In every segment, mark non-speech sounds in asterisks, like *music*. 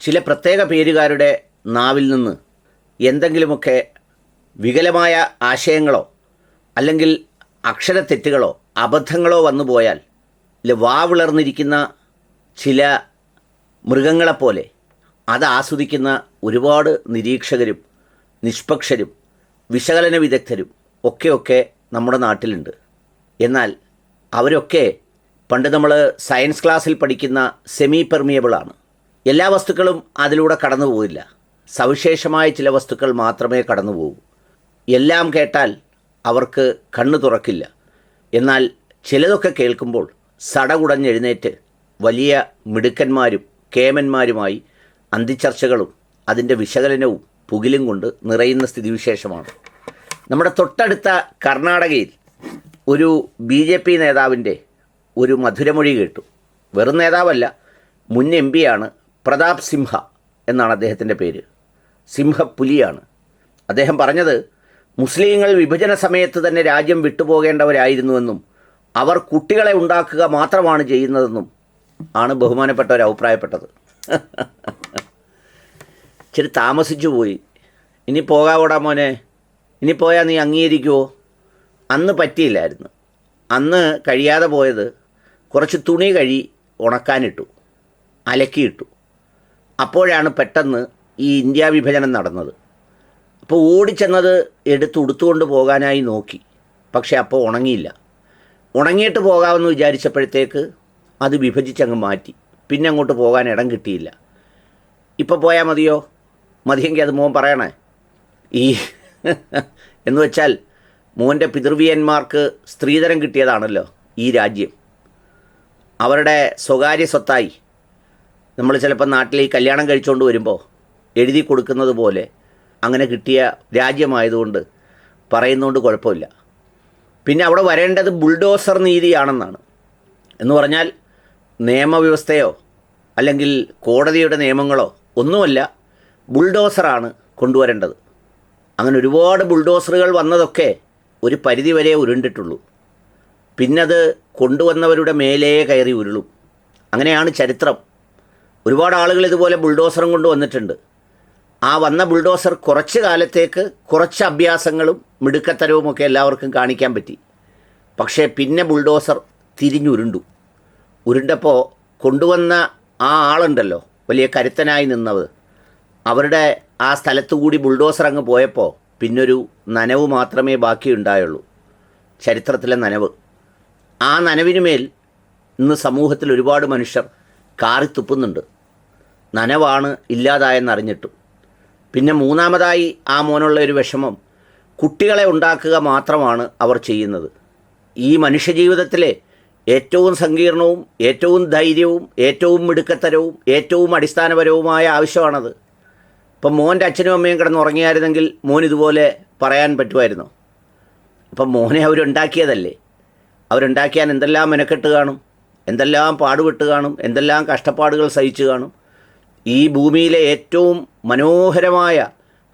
ചില പ്രത്യേക പേരുകാരുടെ നാവിൽ നിന്ന് എന്തെങ്കിലുമൊക്കെ വികലമായ ആശയങ്ങളോ അല്ലെങ്കിൽ അക്ഷരത്തെറ്റുകളോ അബദ്ധങ്ങളോ വന്നു പോയാൽ വാവിളർന്നിരിക്കുന്ന ചില മൃഗങ്ങളെപ്പോലെ അത് ആസ്വദിക്കുന്ന ഒരുപാട് നിരീക്ഷകരും നിഷ്പക്ഷരും വിശകലന വിദഗ്ധരും ഒക്കെയൊക്കെ നമ്മുടെ നാട്ടിലുണ്ട്. എന്നാൽ അവരൊക്കെ പണ്ട് നമ്മൾ സയൻസ് ക്ലാസ്സിൽ പഠിക്കുന്ന സെമി പെർമിയബിളാണ് എല്ലാ വസ്തുക്കളും അതിലൂടെ കടന്നു പോവില്ല. സവിശേഷമായ ചില വസ്തുക്കൾ മാത്രമേ കടന്നു പോകൂ എല്ലാം കേട്ടാൽ അവർക്ക് കണ്ണു തുറക്കില്ല. എന്നാൽ ചിലതൊക്കെ കേൾക്കുമ്പോൾ സടകുടഞ്ഞെഴുന്നേറ്റ് വലിയ മിടുക്കന്മാരും കേമന്മാരുമായി അന്തിച്ചർച്ചകളും അതിന്റെ വിശകലനവും പുകിലും കൊണ്ട് നിറയുന്ന സ്ഥിതിവിശേഷമാണ്. നമ്മുടെ തൊട്ടടുത്ത കർണാടകയിൽ ഒരു ബി ജെ പി നേതാവിന്റെ ഒരു മധുരമൊഴി കേട്ടു. വെറും നേതാവല്ല മുൻ എം പിയാണ് പ്രതാപ് സിംഹ എന്നാണ് അദ്ദേഹത്തിന്റെ പേര്. സിംഹപ്പുലിയാണ് അദ്ദേഹം പറഞ്ഞത് മുസ്ലിങ്ങൾ വിഭജന സമയത്ത് തന്നെ രാജ്യം വിട്ടുപോകേണ്ടവരായിരുന്നുവെന്നും അവർ കുട്ടികളെ ഉണ്ടാക്കുക മാത്രമാണ് ചെയ്യുന്നതെന്നും ആണ് ബഹുമാനപ്പെട്ടവർ അഭിപ്രായപ്പെട്ടത്. *laughs* ഇച്ചിരി താമസിച്ചു പോയി. ഇനി പോകാവോടാ മോനെ? ഇനി പോയാൽ നീ അംഗീകരിക്കുമോ അന്ന് പറ്റിയില്ലായിരുന്നു. അന്ന് കഴിയാതെ പോയത് കുറച്ച് തുണി കഴി ഉണക്കാനിട്ടു. അലക്കിയിട്ടു. അപ്പോഴാണ് പെട്ടെന്ന് ഈ ഇന്ത്യ വിഭജനം നടന്നത്. അപ്പോൾ ഓടിച്ചെന്നത് എടുത്ത് ഉടുത്തുകൊണ്ട് പോകാനായി നോക്കി. പക്ഷെ അപ്പോൾ ഉണങ്ങിയില്ല. ഉണങ്ങിയിട്ട് പോകാമെന്ന് വിചാരിച്ചപ്പോഴത്തേക്ക് അത് വിഭജിച്ചങ്ങ് മാറ്റി. പിന്നെ അങ്ങോട്ട് പോകാൻ ഇടം കിട്ടിയില്ല. ഇപ്പോൾ പോയാൽ മതിയോ? മതിയെങ്കിൽ അത് മോൻ പറയണേ. ഈ *laughs* എന്ന് വെച്ചാൽ മോന്റെ പിതൃവിയന്മാർക്ക് സ്ത്രീധനം കിട്ടിയതാണല്ലോ ഈ രാജ്യം. അവരുടെ സ്വകാര്യ സ്വത്തായി നമ്മൾ ചിലപ്പോൾ നാട്ടിൽ ഈ കല്യാണം കഴിച്ചുകൊണ്ട് വരുമ്പോൾ എഴുതി കൊടുക്കുന്നത് പോലെ അങ്ങനെ കിട്ടിയ രാജ്യമായതുകൊണ്ട് പറയുന്നതുകൊണ്ട് കുഴപ്പമില്ല. പിന്നെ അവിടെ വരേണ്ടത് ബുൾഡോസർ നീതിയാണെന്നാണ്. എന്ന് പറഞ്ഞാൽ നിയമവ്യവസ്ഥയോ അല്ലെങ്കിൽ കോടതിയുടെ നിയമങ്ങളോ ഒന്നുമല്ല ബുൾഡോസറാണ് കൊണ്ടുവരേണ്ടത്. അങ്ങനെ ഒരുപാട് ബുൾഡോസറുകൾ വന്നതൊക്കെ ഒരു പരിധിവരെ ഉരുണ്ടിട്ടുള്ളൂ. പിന്നത് കൊണ്ടുവന്നവരുടെ മേലേ കയറി ഉരുളും. അങ്ങനെയാണ് ചരിത്രം. ഒരുപാട് ആളുകൾ ഇതുപോലെ ബുൾഡോസറും കൊണ്ട് വന്നിട്ടുണ്ട്. ആ വന്ന ബുൾഡോസർ കുറച്ച് കാലത്തേക്ക് കുറച്ച് അഭ്യാസങ്ങളും മിടുക്കത്തരവും ഒക്കെ എല്ലാവർക്കും കാണിക്കാൻ പറ്റി. പക്ഷേ പിന്നെ ബുൾഡോസർ തിരിഞ്ഞുരുണ്ടു. ഉരുണ്ടപ്പോൾ കൊണ്ടുവന്ന ആ ആളുണ്ടല്ലോ വലിയ കരുത്തനായി നിന്നത്. അവരുടെ ആ സ്ഥലത്തു കൂടി ബുൾഡോസർ അങ്ങ് പോയപ്പോൾ പിന്നൊരു നനവ് മാത്രമേ ബാക്കിയുണ്ടായുള്ളൂ. ചരിത്രത്തിലെ നനവ്. ആ നനവിനുമേൽ ഇന്ന് സമൂഹത്തിൽ ഒരുപാട് മനുഷ്യർ കാറിത്തുപ്പുന്നുണ്ട് നനവാണ് ഇല്ലാതായെന്നറിഞ്ഞിട്ടും. പിന്നെ മൂന്നാമതായി ആ മോനുള്ള ഒരു വിഷമം കുട്ടികളെ ഉണ്ടാക്കുക മാത്രമാണ് അവർ ചെയ്യുന്നത്. ഈ മനുഷ്യജീവിതത്തിലെ ഏറ്റവും സങ്കീർണവും ഏറ്റവും ധൈര്യവും ഏറ്റവും മിടുക്കത്തരവും ഏറ്റവും അടിസ്ഥാനപരവുമായ ആവശ്യമാണത്. ഇപ്പം മോന്റെ അച്ഛനും അമ്മയും കിടന്ന് ഉറങ്ങിയായിരുന്നെങ്കിൽ മോൻ ഇതുപോലെ പറയാൻ പറ്റുമായിരുന്നോ? അപ്പം മോനെ അവരുണ്ടാക്കിയതല്ലേ? അവരുണ്ടാക്കിയാൽ എന്തെല്ലാം മെനക്കെട്ട് കാണും? എന്തെല്ലാം പാടുപെട്ട് കാണും എന്തെല്ലാം കഷ്ടപ്പാടുകൾ സഹിച്ചു കാണും. ഈ ഭൂമിയിലെ ഏറ്റവും മനോഹരമായ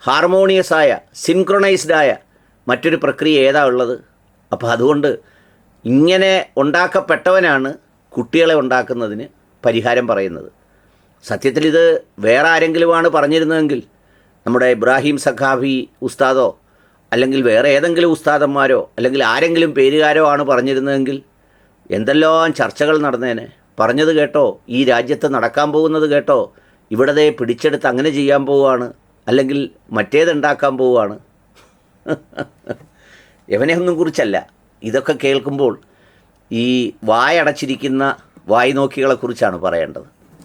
ഹാർമോണിയസായ സിൻക്രണൈസ്ഡായ മറ്റൊരു പ്രക്രിയ ഏതാ ഉള്ളത്? അപ്പോൾ അതുകൊണ്ട് ഇങ്ങനെ ഉണ്ടാക്കപ്പെട്ടവനാണ് കുട്ടികളെ ഉണ്ടാക്കുന്നതിന് പരിഹാരം പറയുന്നത്. സത്യത്തിൽ ഇത് വേറെ ആരെങ്കിലുമാണ് പറഞ്ഞിരുന്നതെങ്കിൽ നമ്മുടെ ഇബ്രാഹിം സഖാഫി ഉസ്താദോ അല്ലെങ്കിൽ വേറെ ഏതെങ്കിലും ഉസ്താദന്മാരോ അല്ലെങ്കിൽ ആരെങ്കിലും പേരുകാരോ ആണ് പറഞ്ഞിരുന്നതെങ്കിൽ എന്തെല്ലാം ചർച്ചകൾ നടന്നേനെ. പറഞ്ഞത് കേട്ടോ ഈ രാജ്യത്ത് നടക്കാൻ പോകുന്നത് കേട്ടോ. ഇവിടത്തെ പിടിച്ചെടുത്ത് അങ്ങനെ ചെയ്യാൻ പോവുകയാണ്. അല്ലെങ്കിൽ മറ്റേതുണ്ടാക്കാൻ പോവുകയാണ്. *laughs* യവനെ ഒന്നും കുറിച്ചല്ല. ഇതൊക്കെ കേൾക്കുമ്പോൾ ഈ വായടച്ചിരിക്കുന്ന വായ് നോക്കികളെക്കുറിച്ചാണ് പറയേണ്ടത്.